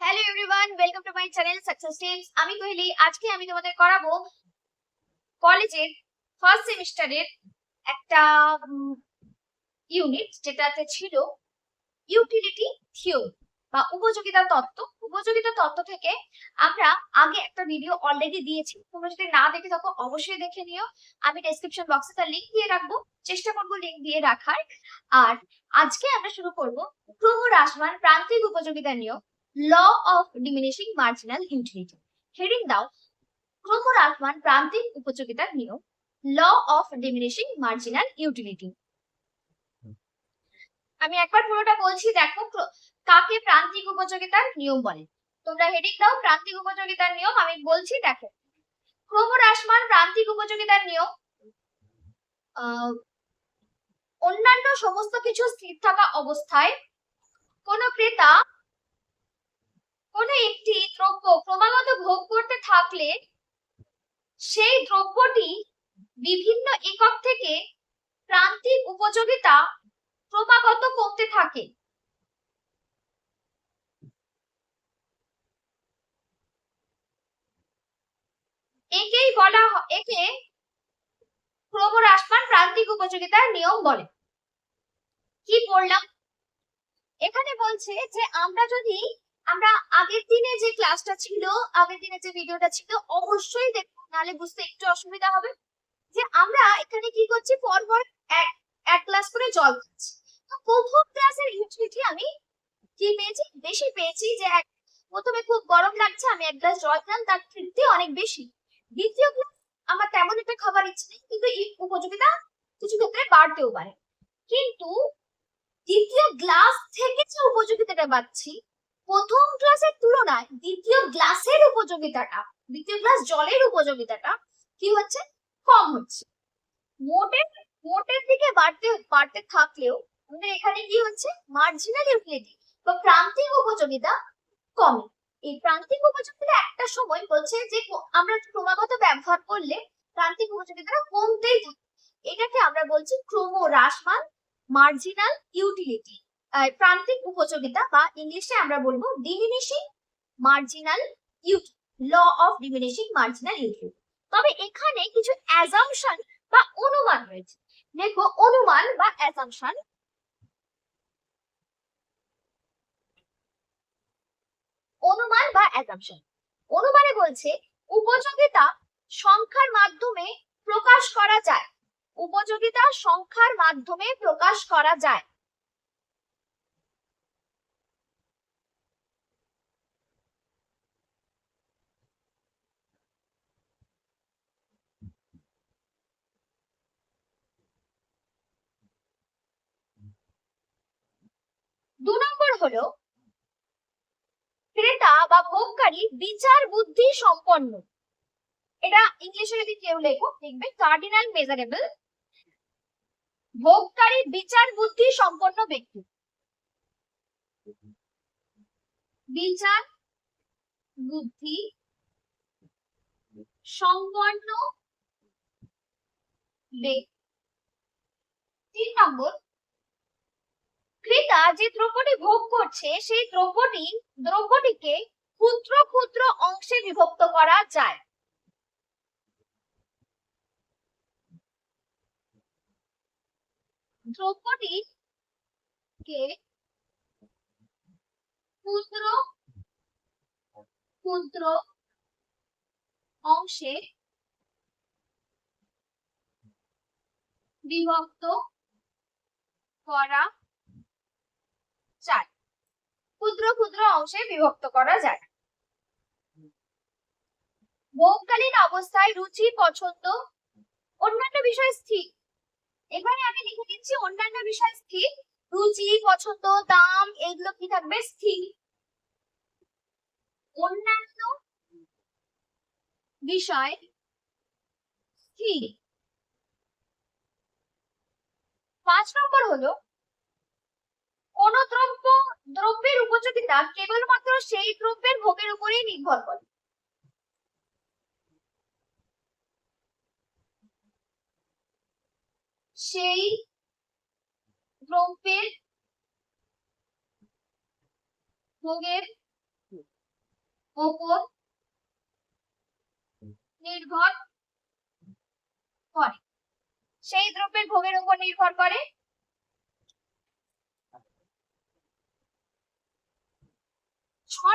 Hello everyone welcome to my channel success tips আমি কোহলি। আজকে আমি তোমাদের করাবো কলেজের ফার্স্ট সেমিস্টারের একটা ইউনিট যেটাতে ছিল ইউটিলিটি থিওরি বা উপযোগিতা তত্ত্ব। উপযোগিতা তত্ত্ব থেকে আমরা আগে একটা ভিডিও অলরেডি দিয়েছি। তোমরা যদি না দেখে থাকো, অবশ্যই দেখে নিও। আমি ডেসক্রিপশন বক্সে তার লিংক দিয়ে রাখব। চেষ্টা করব লিংক দিয়ে রাখার। আর আজকে আমরা শুরু করব ক্রমহ্রাসমান প্রান্তিক উপযোগিতা নিয়ম law of diminishing marginal utility heading দাও ক্রমহ্রাসমান প্রান্তিক উপযোগিতার নিয়ম law of diminishing marginal utility আমি একবার পুরোটা বলছি, দেখো কাকে প্রান্তিক উপযোগিতার নিয়ম বলে? তোমরা হেডিং দাও, প্রান্তিক উপযোগিতার নিয়ম, আমি বলছি, দেখো ক্রমহ্রাসমান প্রান্তিক উপযোগিতার নিয়ম অন্যান্য সমস্ত কিছু স্থির থাকা অবস্থায় কোন ক্রেতা কোন একটি দ্রব্য ক্রমাগত ভোগ করতে থাকলে সেই দ্রব্যটি বিভিন্ন একক থেকে প্রান্তিক উপযোগিতা ক্রমাগত কমতে থাকে। একেই বলা একে ক্রমহ্রাসমান প্রান্তিক উপযোগিতার নিয়ম বলে। কি পড়লাম এখানে বলছে যে আমরা যদি আমরা আগের দিনে যে ক্লাসটা ছিল, আগের দিনে যে ভিডিওটা ছিল, অবশ্যই দেখুন নাহলে বুঝতে একটু অসুবিধা হবে যে আমরা এখানে কি করছি? পরপর এক এক গ্লাস করে জল খাচ্ছি। তো প্রথম গ্লাসের ইউটিলিটি আমি কি পেয়েছি? বেশি পেয়েছি যে এক, প্রথমে খুব গরম লাগছে, আমি এক গ্লাস জল খেলাম তার তৃপ্তি অনেক বেশি। দ্বিতীয় গ্লাস আমার তেমন একটা খাবার ইচ্ছে নেই, কিন্তু এই উপযোগিতা কিছু ক্ষেত্রে বাড়তেও পারে। কিন্তু দ্বিতীয় গ্লাস থেকে যে উপযোগিতাটা পাচ্ছি প্রথম গ্লাসের তুলনায় দ্বিতীয় গ্লাসের উপযোগিতাটা, দ্বিতীয় গ্লাস জলের উপযোগিতাটা কি হচ্ছে? কম হচ্ছে। মোটের মোটের দিকে বাড়তে বাড়তে থাকলেও আমাদের এখানে কি হচ্ছে? মার্জিনাল ইউটিলিটি বা প্রান্তিক উপযোগিতা কমে। এই প্রান্তিক উপযোগিতা একটা সময় বলছে যে, আমরা ক্রমাগত ব্যবহার করলে প্রান্তিক উপযোগিতাটা কমতেই থাকে। এটাকে আমরা বলছি ক্রমহ্রাসমান মার্জিনাল ইউটিলিটি প্রান্তিক উপযোগিতা বা ইংলিশে আমরা বলব diminishing marginal UT law of diminishing marginal utility তবে এখানে কিছু অ্যাজাম্পশন বা অনুমান রয়েছে। দেখো, অনুমান বা অ্যাজাম্পশন অনুমান বা অ্যাজাম্পশন অনুমানে বলছে উপযোগিতা সংখ্যার মাধ্যমে প্রকাশ করা যায়। উপযোগিতা সংখ্যার মাধ্যমে প্রকাশ করা যায়। দু নম্বর হলো, ক্রেতা বা ভোগকারী বিচার বুদ্ধি সম্পন্ন। এটা ইংলিশে যদি কেউ লেখো লিখবে কার্ডিনাল মেজারেবল ভোগকারী বিচার বুদ্ধি সম্পন্ন ব্যক্তি। বিচার বুদ্ধি সম্পন্ন ব্যক্তি। তিন নম্বর ক্রেতা যে দ্রব্যটি ভোগ করছে, সেই দ্রব্যটি দ্রব্যটিকে ক্ষুদ্র ক্ষুদ্র অংশে বিভক্ত করা যায়। দ্রব্যটিকে ক্ষুদ্র ক্ষুদ্র অংশে বিভক্ত করা ক্ষুদ্র ক্ষুদ্র অংশে বিভক্ত করা যায়। ভোগকালীন অবস্থায় রুচি, পছন্দ, অন্যান্য বিষয় স্থির। এখানে আমি লিখে দিচ্ছি অন্যান্য বিষয় স্থির। রুচি, পছন্দ, দাম, এগুলো কি থাকবে? স্থির। অন্যান্য বিষয় স্থির। পাঁচ নম্বর হলো কোন দ্রব্য দ্রব্যের উপযোগিতা কেবলমাত্র সেই দ্রব্যের ভোগের উপরেই নির্ভর করে। সেই দ্রব্যের ভোগের ওপর নির্ভর করে। সেই দ্রব্যের ভোগের উপর নির্ভর করে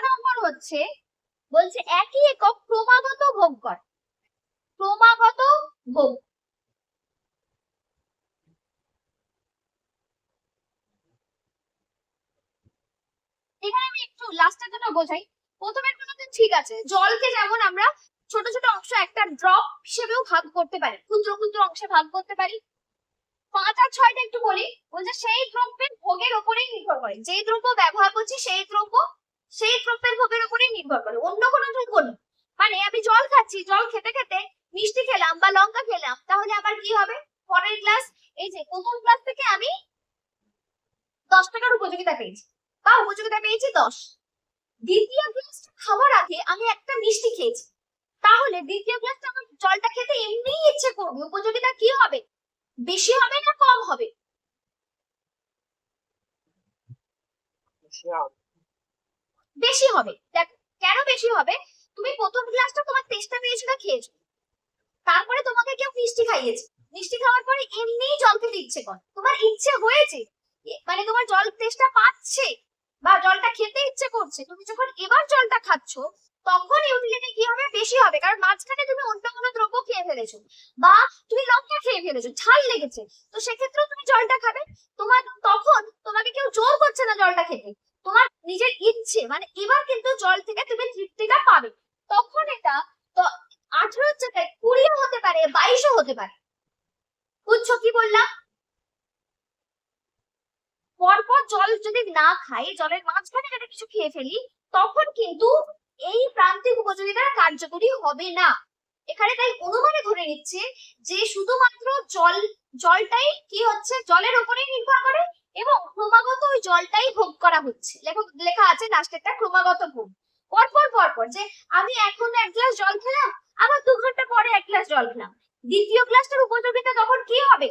নম্বর হচ্ছে, বলছে একই একক ক্রমাগত ভোগ করে। ক্রমাগত ভোগ। এখানে আমি একটু লাস্টের জন্য বোঝাই। প্রথমের গুলোতে ঠিক আছে। জলকে যেমন আমরা ছোট ছোট অংশ একটা ড্রপ হিসেবেও ভাগ করতে পারি, ক্ষুদ্র ক্ষুদ্র অংশে ভাগ করতে পারি। পাঁচ আর ছয়টা একটু বলি, বলছে সেই দ্রব্যের ভোগের উপরেই নির্ভর করে। যেই দ্রব্য ব্যবহার করছি, সেই দ্রব্য সেই দ্রব্যের ভোগের উপরেই নির্ভর করে, অন্য কোনো দ্রব্য না। মানে আমি জল খাচ্ছি, জল খেতে খেতে মিষ্টি খেলাম বা লঙ্কা খেলাম, তাহলে আমার কি হবে? পরের গ্লাস এই যে প্রথম গ্লাস থেকে আমি দশ টাকার উপযোগিতা পেয়েছি। বা উপযোগিতা পেয়েছি দশ। দ্বিতীয় গ্লাস খাওয়ার আগে আমি একটা মিষ্টি খেয়েছি। তাহলে দ্বিতীয় গ্লাসটা আমার জলটা খেতে এমনিই ইচ্ছে করবে, উপযোগিতা কি হবে? বেশি হবে না কম হবে? বেশি হবে। দেখ, কেন বেশি হবে? তুমি প্রথম গ্লাসটা তোমার তেষ্টা পেয়েছিল খেয়েছো। তারপরে তোমাকে কেউ মিষ্টি খাইয়েছে। মিষ্টি খাওয়ার পরে এমনিই জল খেতে ইচ্ছে কর। তোমার ইচ্ছে হয়েছে। মানে তোমার জল তেষ্টা পাচ্ছে বা জলটা খেতে ইচ্ছে করছে। তুমি যখন এবার জলটা খাচ্ছ, তখন ইউটিলিটি কি হবে? বেশি হবে। কারণ মাঝখানে তুমি অন্য কোনো দ্রব্য খেয়ে ফেলেছো বা তুমি লঙ্কা খেয়ে ফেলেছো। ঝাল লেগেছে। তো সেক্ষেত্রেও তুমি জলটা খাবে। তোমার তখন তোমাকে কেউ জোর করছে না জলটা খেতে। তোমার নিজের ইচ্ছে মানে এবার কিন্তু জল থেকে তুমি তৃপ্তিটা পাবে। তখন এটা তো আঠারোর জায়গায় কুড়িও হতে পারে, বাইশও হতে পারে। বুঝছ কি বললাম? পরপর জল যদি না খাই, জলের মাঝখানে যদি কিছু খেয়ে ফেলি, তখন কিন্তু এই প্রান্তিক উপযোগিতা কার্যকরী হবে না। এখানে তাই অনুমানে ধরে নিচ্ছে যে শুধুমাত্র জল, জলটাই কি হচ্ছে? জলের উপরেই নির্ভর করে এবং ক্রমাগত ওই জলটাই ভোগ করা হচ্ছে। লেখক, লেখা আছে লাস্টেরটা, ক্রমাগত ভোগ। পরপর পরপর যে আমি এখন এক গ্লাস জল খেলাম, আবার দু ঘণ্টা পরে এক গ্লাস জল খেলাম। দ্বিতীয় গ্লাসটার উপযোগিতা তখন কি হবে?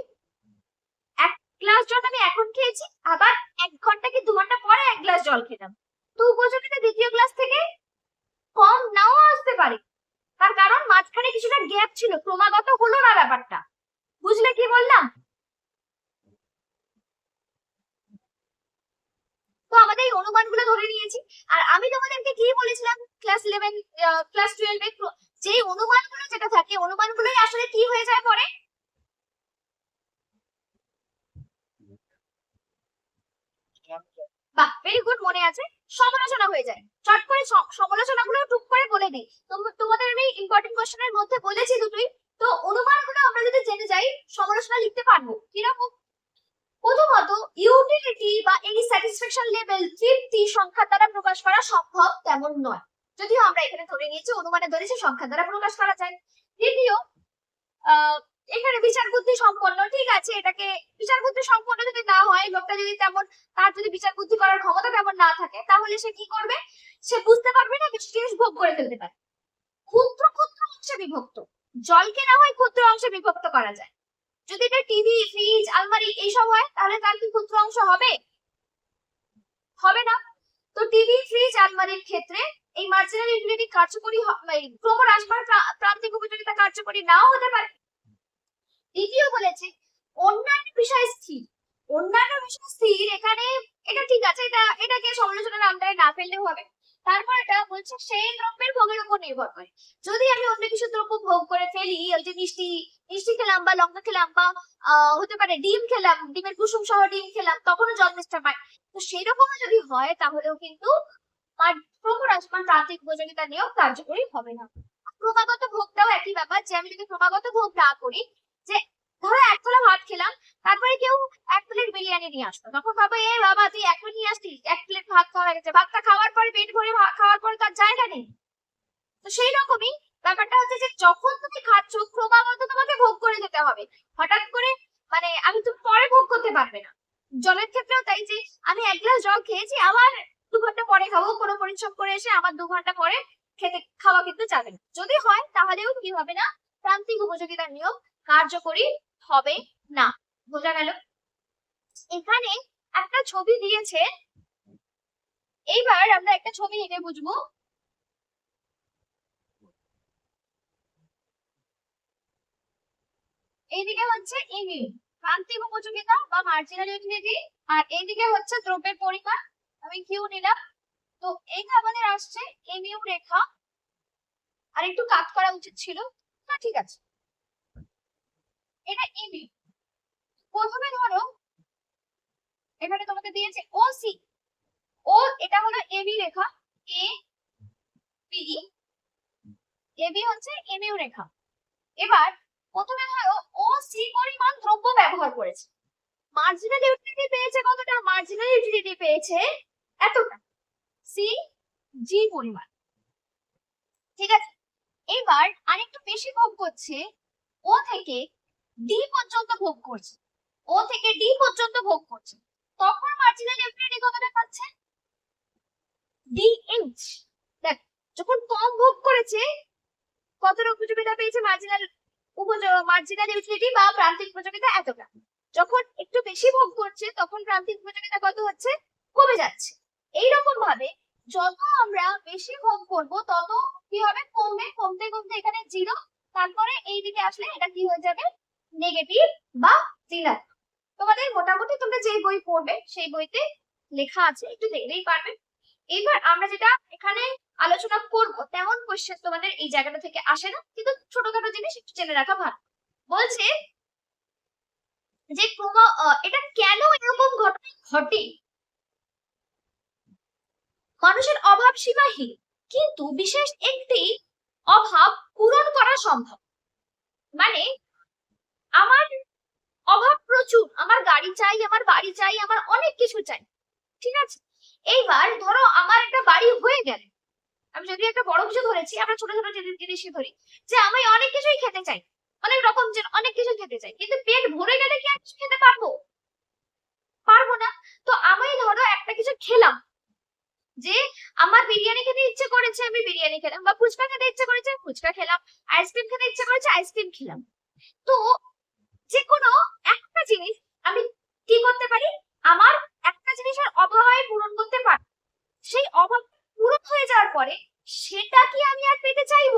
এক গ্লাস জল আমি এখন খেয়েছি, আবার এক ঘণ্টা কি দু ঘণ্টা পরে এক গ্লাস জল খেলাম? তো উপযোগিতা দ্বিতীয় গ্লাস থেকে কম নাও আসতে পারে। তার কারণ মাঝখানে কিছুটা গ্যাপ ছিল, ক্রমাগত হলো না ব্যাপারটা। বুঝলে কি বললাম? তো আমাদের এই অনুমানগুলো ধরে নিয়েছি। আর আমি তোমাদেরকে কি বলেছিলাম? ক্লাস ইলেভেন ক্লাস টুয়েলভে যে অনুমানগুলো যেটা থাকে, অনুমানগুলোই আসলে কি হয়ে যায় পরে? বাহ ভেরি গুড মনে আছে। সমালোচনা হয়ে যায়। চট করে স- সমালোচনাগুলো টুক করে বলে দিই। তোম- তোমাদের আমি ইম্পর্টেন্ট কোশ্চেনের মধ্যে বলেছি দুটোই। তো, অনুমানগুলো আমরা যদি জেনে যাই, সমালোচনা লিখতে পারব। কীরকম? প্রথমত ইউটিলিটি বা এই স্যাটিসফ্যাকশন লেভেল তৃপ্তি সংখ্যা দ্বারা প্রকাশ করা সম্ভব তেমন নয়। যদিও আমরা এখানে ধরে নিয়েছি, অনুমানে ধরেছি সংখ্যা দ্বারা প্রকাশ করা যায়। দ্বিতীয় এখানে বিচার বুদ্ধি সম্পন্ন, ঠিক আছে, এটাকে বিচার বুদ্ধি সম্পন্ন যদি না হয়, লোকটা যদি তেমন, তার যদি বিচার বুদ্ধি করার ক্ষমতা তেমন না থাকে, তাহলে সে কি করবে? সে বুঝতে পারবে না জিনিস ভোগ করে ফেলতে পারে। ক্ষুদ্র ক্ষুদ্র অংশে বিভক্ত। জলকে না হয় ক্ষুদ্র অংশে বিভক্ত করা যায়। যদি এটা টিভি ফ্রিজ আলমারি এইসব হয়, তাহলে তার কি ক্ষুদ্র অংশ হবে? হবে না। তো টিভি ফ্রিজ আলমারির ক্ষেত্রে এই মার্জিনাল ইউটিলিটি কার্যকরী মানে ক্রমহ্রাস বা প্রা- প্রান্তিক উপযোগিতা কার্যকরী নাও হতে পারে। দ্বিতীয় বলেছে, অন্যান্য বিষয় স্থির। অন্যান্য বিষয় স্থির, এখানে এটা ঠিক আছে, এটা, এটাকে সমালোচনার আন্ডারে না ফেললেও হবে। তারপর এটা বলছে, সেই দ্রব্যের ভোগের উপর নির্ভর করে। যদি আমি অন্য কিছু দ্রব্য ভোগ করে ফেলি ওই যে মিষ্টি মিষ্টি খেলাম বা লঙ্কা খেলাম বা হতে পারে ডিম খেলাম, ডিমের কুসুম সহ ডিম খেলাম, তখনও তেষ্টা পায় তো সেই রকমও যদি হয়, তাহলেও কিন্তু প্রান্তিক উপযোগিতা নিয়েও কার্যকরী হবে না। ক্রমাগত ভোগটাও একই ব্যাপার, যে আমি যদি ক্রমাগত ভোগ না করি, যে ধরো এক থালা ভাত খেলাম, তারপরে কেউ এক প্লেট বিরিয়ানি নিয়ে আসলো। তখন ভাবো এ বাবা, তুই এখন নিয়ে আসছিস এক প্লেট ভাত খাওয়া হয়ে গেছে। ভাতটা খাওয়ার পরে পেট ভরে খাওয়ার পরে তার জায়গা নেই। তো সেই রকমই ব্যাপারটা হচ্ছে যে যখন তুমি খাচ্ছ, ক্রমাগত তোমাকে ভোগ করে যেতে হবে। হঠাৎ করে মানে আমি তুমি পরে ভোগ করতে পারবে না। জলের ক্ষেত্রেও তাই যে, আমি এক গ্লাস জল খেয়েছি, আবার দু ঘণ্টা পরে খাব, কোনো পরিশ্রম করে এসে আবার দু ঘণ্টা পরে খেতে, খাওয়া কিন্তু যাবে না। যদি হয়, তাহলেও কি হবে না? প্রান্তিক উপযোগিতার নিয়ম কার্যকরী হবে না। বোঝা গেল? এখানে একটা ছবি দিয়েছে। এইবার আমরা একটা ছবি এঁকে বুঝব। এইদিকে হচ্ছে ইমিউন প্রান্তিক উপযোগিতা বা মার্জিনাল ইউটিলিটি আর এইদিকে হচ্ছে দ্রব্যের পরিমাণ, আমি কিউ নিলাম। তো এইটা আমাদের আসছে এমইউ রেখা, আর একটু কাট করা উচিত ছিল না ঠিক আছে। এটা এমইউ প্রথমে ধরো, এখানে তোমাকে দিয়েছে ও সি ও এটা হলো এবি রেখা এ বি এবি হচ্ছে এমইউ রেখা। এবার প্রথমে ধরো ও সি পরিমাণ দ্রব্য ব্যবহার করেছে। মার্জিনাল ইউটিলিটি পেয়েছে কতটা? মার্জিনাল ইউটিলিটি পেয়েছে এতটা। সি জি পরিমাণ। ঠিক আছে? এবার আরেকটু বেশি ভোগ করছে। ও থেকে ডি পর্যন্ত ভোগ করছে। ও থেকে ডি পর্যন্ত ভোগ করছে। তখন মার্জিনাল ইউটিলিটি কতটা পাচ্ছে? ডি এইচ দেখ, যখন কম ভোগ করেছে, কতটা উপযোগিতা পেয়েছে মার্জিনাল যত আমরা বেশি ভোগ তত কি হবে? কমবে। কমতে কমতে এখানে জিরো তারপরে এই দিকে আসলে এটা কি হয়ে যাবে? নেগেটিভ বা তোমাদের মোটামুটি তোমরা যে বই পড়বে, সেই বইতে লেখা আছে। একটু দেখলেই পারবে। এবার আমরা যেটা এখানে আলোচনা করব, তেমন কোশ্চেন তোমাদের এই জায়গাটা থেকে আসে না, কিন্তু ছোটখাটো জিনিস একটু জেনে রাখা ভালো। বলছে যে ক্রম এটা কেন এরকম ঘটনা ঘটে? মানুষের অভাব সীমাহীন, কিন্তু বিশেষ একটি অভাব পূরণ করা সম্ভব। মানে আমার অভাব প্রচুর, আমার গাড়ি চাই, আমার বাড়ি চাই, আমার অনেক কিছু চাই, ঠিক আছে? এইবার ধরো আমার একটা বাড়ি হয়ে গেল, আমি যদি একটা বড় কিছু ধরেছি, আমরা ছোট ছোট জিনিস- জিনিসই ধরি, যে আমি অনেক কিছুই খেতে চাই, অনেক রকম অনেক কিছু খেতে চাই, কিন্তু পেট ভরে গেলে কি আর খেতে পারব? পারব না। তো আমি ধরো একটা কিছু খেলাম, যে আমার বিরিয়ানি খেতে ইচ্ছে করেছে, আমি বিরিয়ানি খেলাম, বা ফুচকা খেতে ইচ্ছে করেছে, ফুচকা খেলাম, আইসক্রিম খেতে ইচ্ছে করেছে, আইসক্রিম খেলাম। তো যে কোনো একটা জিনিস আমি কি করতে পারি? আমার একটা জিনিসের অভাবে পূরণ করতে পারি। সেই অভাব পূরণ হয়ে যাওয়ার পরে সেটা কি আমি আর পেতে চাইব?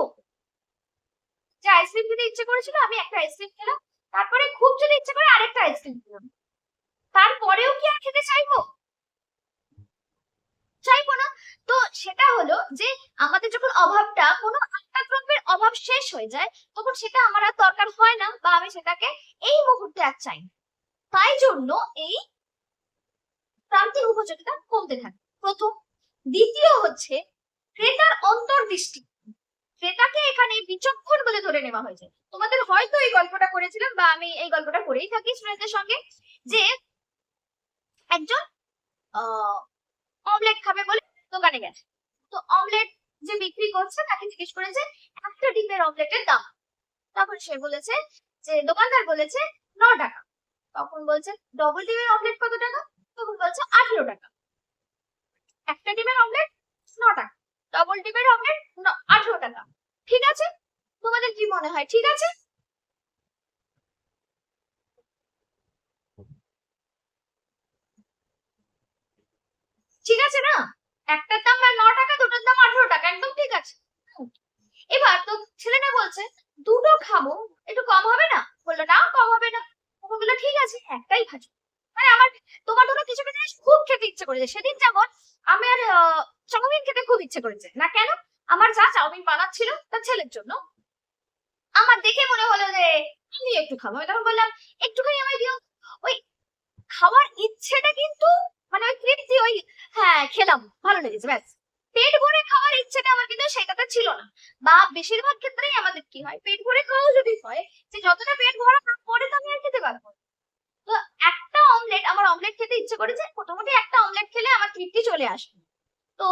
যে আইসক্রিম খেতে ইচ্ছে করেছিল, আমি একটা আইসক্রিম খেলাম। তারপরে খুব যদি ইচ্ছে করে আরেকটা আইসক্রিম খেলাম। তারপরেও কি আর খেতে চাইব? চাইব না। তো সেটা হলো যে আমাদের যখন অভাবটা কোনো একটা দ্রব্যের অভাব শেষ হয়ে যায়, তখন সেটা আমার আর দরকার হয় না বা আমি সেটাকে এই মুহূর্তে আর চাই তাই জন্য এই প্রান্তিক উপযোগিতা কমতে থাকে। প্রথম। দ্বিতীয় হচ্ছে ক্রেতার অন্তর্দৃষ্টি। ক্রেতাকে এখানে বিচক্ষণ বলে ধরে নেওয়া হয়েছে। তোমাদের হয়তো এই গল্পটা করেছিলাম বা আমি এই গল্পটা করেই থাকি স্টুডেন্টদের সঙ্গে, যে একজন অমলেট খাবে বলে দোকানে গেছে। তো অমলেট যে বিক্রি করছে, তাকে জিজ্ঞেস করেছে, একটা ডিমের অমলেটের দাম? তখন সে বলেছে যে, দোকানদার বলেছে, ন টাকা। তখন বলছে ডবল ডিমের অমলেট কত টাকা? তখন বলছে আঠেরো টাকা। একটা ডিমের অমলেট ন টাকা ডবল ডিমের অমলেট আঠেরো টাকা। ঠিক আছে? তোমাদের কি মনে হয়? ঠিক আছে? ঠিক আছে না? একটার দাম না টাকা, দুটোর দাম আঠেরো টাকা, একদম ঠিক আছে। এবার তো ছেলেটা বলছে, দুটো খাব, একটু কম হবে না? বলল, না, কম হবে না। বলল, ঠিক আছে, একটাই ভাজো। মানে আমার তোমার ধরো কিছু কিছু জিনিস খুব খেতে ইচ্ছে করেছে। সেদিন যেমন আমার চাউমিন খেতে খুব ইচ্ছে করেছে। না কেন? আমার যা চাউমিন বানাচ্ছিল তার ছেলের জন্য। আমার দেখে মনে হলো যে, আমি একটু খাব। আমি তখন বললাম, একটুখানি আমায় দিও। ওই খাওয়ার ইচ্ছেটা কিন্তু মানে ওই তৃপ্তি, ওই হ্যাঁ খেলাম। ভালো লেগেছে, ব্যাস। পেট ভরে খাওয়ার ইচ্ছেটা আমার কিন্তু সেটাতে ছিল না। বা বেশিরভাগ ক্ষেত্রেই আমাদের কি হয়, পেট ভরে খাওয়াও যদি হয়, যে যতটা পেট ভরা পরে তো আমি আর খেতে পারব। তো একটা অমলেট আমার অমলেট খেতে ইচ্ছে করেছে মোটামুটি একটা অমলেট খেলে আমার তৃপ্তি চলে আসবে। তো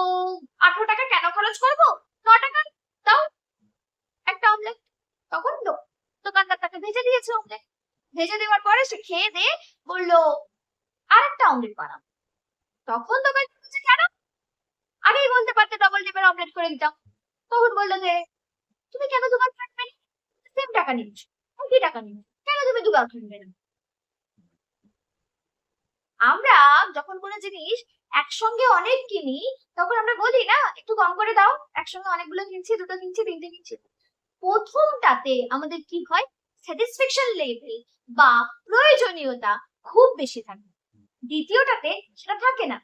আঠারো টাকা কেন খরচ করব? ন টাকা? দাও। একটা অমলেট তখন দো দোকানদার তাকে ভেজে দিয়েছে অমলেট ভেজে দেওয়ার পরে সে খেয়ে দিয়ে বলল, আরেকটা অমলেট বানাও। তখন দোকান কেন? আগেই বলতে পারতে ডবল ডিমের অমলেট করে দিতাম। তখন বলল যে, তুমি কেন দোকান থাকবে না? সেম টাকা নিচ্ছ একই টাকা নিচ্ছ কেন তুমি দোকান থাকবে না? আমরা যখন কোনো জিনিস একসঙ্গে অনেক কিনি, তখন আমরা বলি, না, একটু কম করে দাও, একসঙ্গে অনেকগুলো কিনছি, দুটো কিনছি, তিনটে কিনছি। প্রথমটাতে আমাদের কি হয়? স্যাটিসফ্যাকশন লেভেল বা প্রয়োজনীয়তা খুব বেশি থাকে। দ্বিতীয়টাতে সেটা থাকে না।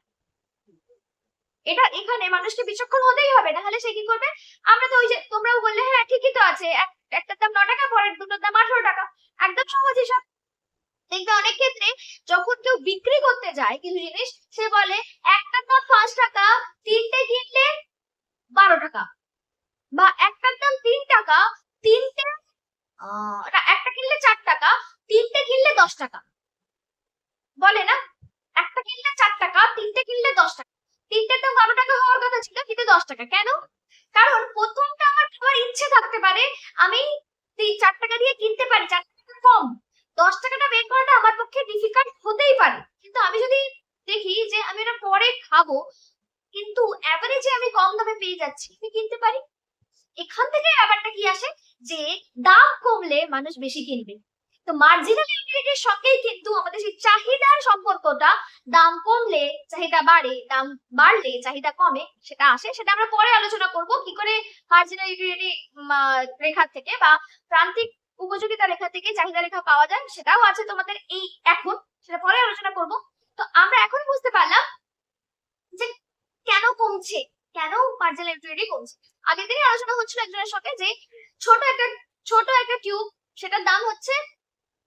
এটা এখানে মানুষকে বিচক্ষণ হতেই হবে, না হলে সে কি করবে? আমরা তো ওই যে তোমরাও বললে হ্যাঁ ঠিকই তো আছে। এক- একটার দাম ন টাকা, পরের দুটোর দাম আঠারো টাকা। একদম সহজ হিসাব। দেখবে অনেক ক্ষেত্রে যখন কেউ বিক্রি করতে যায় কিছু জিনিস, সে বলে একটার দাম পাঁচ টাকা, তিনটে কিনলে বারো টাকা বা একটার দাম তিন টাকা, তিনটে একটা কিনলে চার টাকা, তিনটে কিনলে দশ টাকা। বলে না, একটা কিনলে চার টাকা, তিনটে কিনলে দশ টাকা। তিনটের দাম বারো টাকা হওয়ার কথা ছিল, কিন্তু দশ টাকা। কেন? কারণ প্রথমটা আমার ইচ্ছে থাকতে পারে, আমি চার টাকা দিয়ে কিনতে পারি, চার টাকা কম। দশ টাকাটা বের করাটা আমার পক্ষে ডিফিকাল্ট হতেই পারে। কিন্তু আমি যদি দেখি যে আমি এটা পরে খাব, কিন্তু অ্যাভারেজে আমি কম দামে পেয়ে যাচ্ছি, আমি কিনতে পারি। এখান থেকে ব্যাপারটা কি আসে? যে দাম কমলে মানুষ বেশি কিনবে। তো মার্জিনাল ইউটিলিটির সঙ্গেই কিন্তু আমাদের সেই চাহিদার সম্পর্কটা দাম কমলে চাহিদা বাড়ে, দাম বাড়লে চাহিদা কমে, সেটা আসে, সেটা আমরা পরে আলোচনা করব। কি করে মার্জিনাল ইউটিলিটি রেখা থেকে বা প্রান্তিক উপযোগিতা রেখা থেকে চাহিদা রেখা পাওয়া যায়, সেটাও আছে তোমাদের এই এখন, সেটা পরে আলোচনা করব। তো আমরা এখন বুঝতে পারলাম যে কেন কমছে, কেন মার্জিনাল ইউটিলিটি কমছে। আগের দিনে আলোচনা হচ্ছিল একজনের সাথে যে ছোট একটা ছোট একটা টিউব সেটার দাম হচ্ছে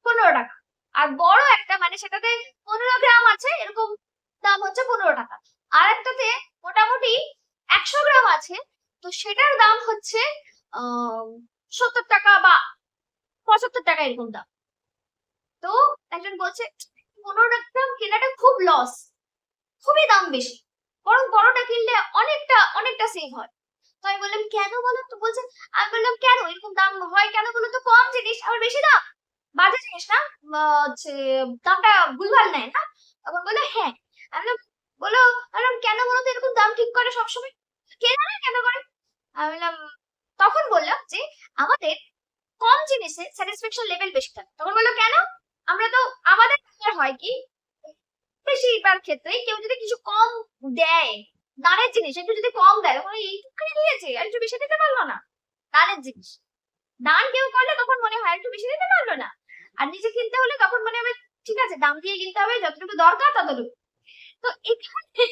পনেরো টাকা। আর বড় একটা মানে সেটাতে পনেরো গ্রাম আছে, এরকম দাম হচ্ছে পনেরো টাকা। আর একটাতে মোটামুটি একশো গ্রাম আছে, তো সেটার দাম হচ্ছে সত্তর টাকা বা পঁচাত্তর টাকা এরকম দাম। তো একজন বলছে পনেরো গ্রাম কেনাটা খুব লস খুবই দাম বেশি বরং বড়টা কিনলে অনেকটা অনেকটা সেভ হয়। তো আমি বললাম কেন বলো তো? বলছে আমি বললাম কেন? এরকম দাম হয় কেন বলো তো? কম জিনিস বেশি দাম। বাজে জিনিস না হচ্ছে দামটা ভুলভাল নেয় না। তখন বলে হ্যাঁ। আমি বলো বললাম, কেন বলো তো এরকম দাম ঠিক করে সবসময়? কে জানে কেন করে? আমি বললাম তখন বললাম যে আমাদের কম জিনিসে স্যাটিসফ্যাকশন লেভেল বেশি থাকে। তখন বলল, কেন? আমরা তো আমাদের হয় কি? বেশিরভাগ ক্ষেত্রেই কেউ যদি কিছু কম দেয়, দানের জিনিস, একটু যদি কম দেয়, তখন এইটুখানি দিয়েছে, আর একটু বেশি দিতে পারল না। দানের জিনিস। দান কেউ করলে তখন মনে হয় একটু বেশি দিতে পারল না। আর নিজে কিনতে হলে তখন মনে হবে, ঠিক আছে, দাম দিয়ে কিনতে হবে, যতটুকু দরকার ততটুকু। তো এখানে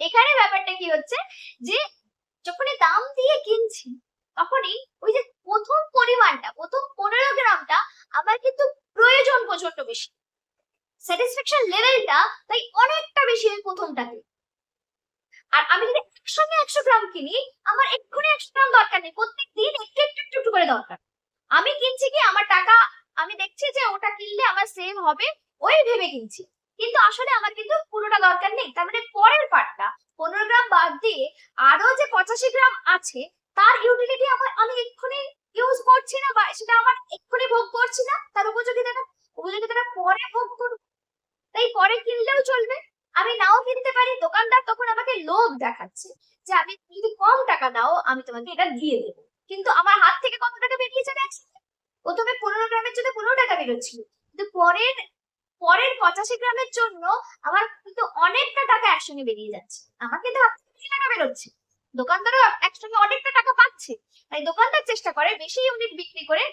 এখানে ব্যাপারটা কি হচ্ছে যে, যখনই দাম দিয়ে কিনছি তখনই ওই যে প্রথম পরিমাণটা, প্রথম পনেরো গ্রামটা আমার কিন্তু প্রয়োজন প্রচণ্ড বেশি। স্যাটিসফ্যাকশন লেভেলটা তাই অনেকটা বেশি ওই প্রথমটাতে। আর আমি যদি একসঙ্গে একশো গ্রাম কিনি, আমার এক্ষুনি একশো গ্রাম দরকার নেই প্রত্যেক দিন একটু একটু একটু একটু করে দরকার। আমি কিনছি কি, আমার টাকা, আমি দেখছি যে ওটা কিনলে আমার সেভ হবে, ওই ভেবে কিনছি। কিন্তু আসলে আমার কিন্তু পুরোটা দরকার নেই। তার মানে পরের পার্টটা পনেরো গ্রাম বাদ দিয়ে আরও যে পঁচাশি গ্রাম আছে তার ইউটিলিটি আমার, আমি এক্ষুনি ইউজ করছি না বা সেটা আমার এক্ষুনি ভোগ করছি না, তার উপযোগিতাটা উপযোগিতাটা পরে ভোগ করব। তাই পরে কিনলেও চলবে। আমি নাও কিনতে পারি, দোকানদার তখন আমাকে লোভ দেখাচ্ছে যে আমি যদি কম টাকা দাও আমি তোমাকে এটা দিয়ে দেবো। কিন্তু আমার হাত থেকে কত টাকা বেরিয়ে যাবে একসাথে? প্রথমে পনেরো গ্রামের জন্য পনেরো টাকা বেরোচ্ছিল। কিন্তু পরের পরের পঁচাশি গ্রামের জন্য আমার কিন্তু অনেকটা টাকা একসঙ্গে বেরিয়ে যাচ্ছে। আমাকে তো টাকা বেরোচ্ছে। দোকানদারও একসঙ্গে অনেকটা টাকা পাচ্ছে। তাই দোকানদার চেষ্টা করে বেশি ইউনিট বিক্রি করে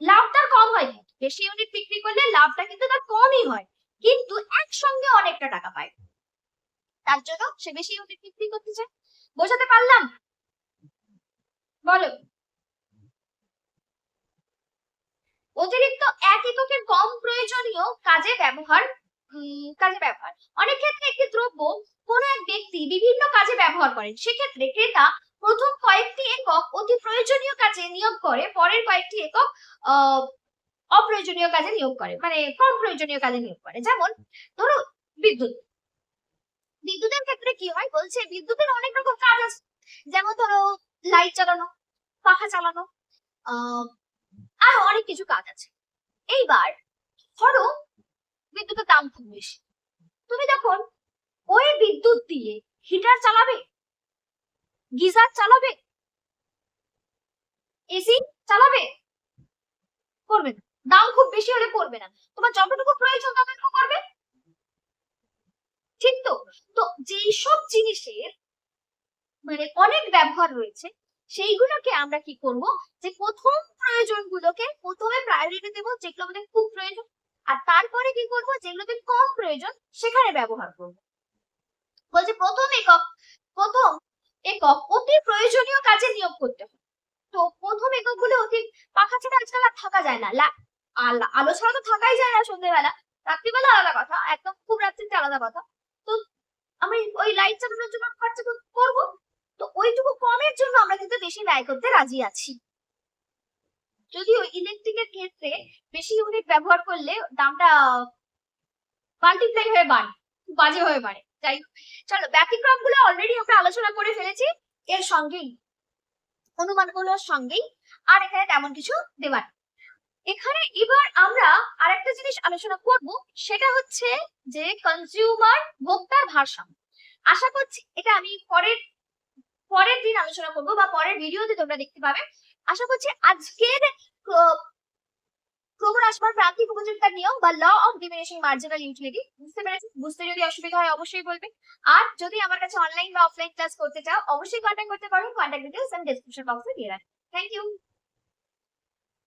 লাভটা কম হয়। বেশি ইউনিট বিক্রি করলে লাভটা কিন্তু তার কমই হয়, কিন্তু একসঙ্গে অনেকটা টাকা পায়। তার জন্য সে বেশি ইউনিট বিক্রি করতে চায়। বোঝাতে পারলাম? বলো। অতিরিক্ত এক এককের কম প্রয়োজনীয় কাজে ব্যবহার কাজে ব্যবহার। অনেক ক্ষেত্রে একটি দ্রব্য কোনো এক ব্যক্তি বিভিন্ন কাজে ব্যবহার করেন। সেক্ষেত্রে ক্রেতা প্রথম কয়েকটি একক অতি প্রয়োজনীয় কাজে নিয়োগ করে, পরের কয়েকটি একক অপ্রয়োজনীয় কাজে নিয়োগ করে মানে কম প্রয়োজনীয় কাজে নিয়োগ করে। যেমন ধরো বিদ্যুৎ। বিদ্যুতের ক্ষেত্রে কি হয়? বলছে বিদ্যুতের অনেক রকম কাজ আছে। যেমন ধরো, লাইট চালানো পাখা চালানো আহ আরও অনেক কিছু কাজ আছে। এইবার, ধরো বিদ্যুতের দাম খুব বেশি। তুমি তখন ওই বিদ্যুৎ দিয়ে হিটার চালাবে, গিজার চালাবে এসি চালাবে, করবে দাম খুব বেশি হলে করবে না। তোমার যতটুকু প্রয়োজন ততটুকু করবে। ঠিক তো? তো যেই সব জিনিসের মানে অনেক ব্যবহার রয়েছে, সেইগুলোকে আমরা কি করব? যে প্রথম প্রয়োজনগুলোকে প্রথমে প্রায়োরিটি দেবো, যেগুলো আমাদের খুব প্রয়োজন। আর তারপরে কি করব? যেগুলোতে কম প্রয়োজন, সেখানে ব্যবহার করব। বলছে, প্রথম একক প্রথম একক অতি প্রয়োজনীয় কাজে নিয়োগ করতে হবে। তো প্রথম এককগুলো অতি পাখা ছাড়া আজকাল আর থাকা যায় না। আলো ছাড়া তো থাকাই যায় না সন্ধ্যেবেলা রাত্রিবেলা আলাদা কথা, একদম খুব রাত্রিতে আলাদা কথা। তো আমি ওই লাইট চালানোর জন্য খরচা করব। তো ওইটুকু কমের জন্য আমরা কিন্তু বেশি ব্যয় করতে রাজি আছি। যদিও ইলেকট্রিকের ক্ষেত্রে বেশি ইউনিট ব্যবহার করলে দামটা মাল্টিপ্লাই হয়ে বাড়ে বাজে হয়ে বাড়ে। যাই হোক, চলো ব্যতিক্রমগুলো অলরেডি আমরা আলোচনা করে ফেলেছি। এর সঙ্গেই অনুমান অনুমানগুলোর সঙ্গেই আর এখানে তেমন কিছু নেই। এখানে এবার আমরা আরেকটা জিনিস আলোচনা করব সেটা হচ্ছে যে কনজিউমার ভোক্তার ভারসাম্য। আশা করছি এটা আমি পরের পরের দিন আলোচনা করব বা পরের ভিডিওতে তোমরা দেখতে পাবে। আশা করছি আজকের ক্র- আসবার প্রান্তিক উপযোগিতার নিয়ম বা law of diminishing marginal utility বুঝতে পেরেছি বুঝতে যদি অসুবিধা হয় অবশ্যই বলবে আর যদি আমার কাছে অনলাইন বা অফলাইন ক্লাস করতে চাও, অবশ্যই কন্ট্যাক্ট করতে পারো। কন্ট্যাক্ট ডিটেলস আমি ডেসক্রিপশন বক্সে দিয়ে রাখি। Thank you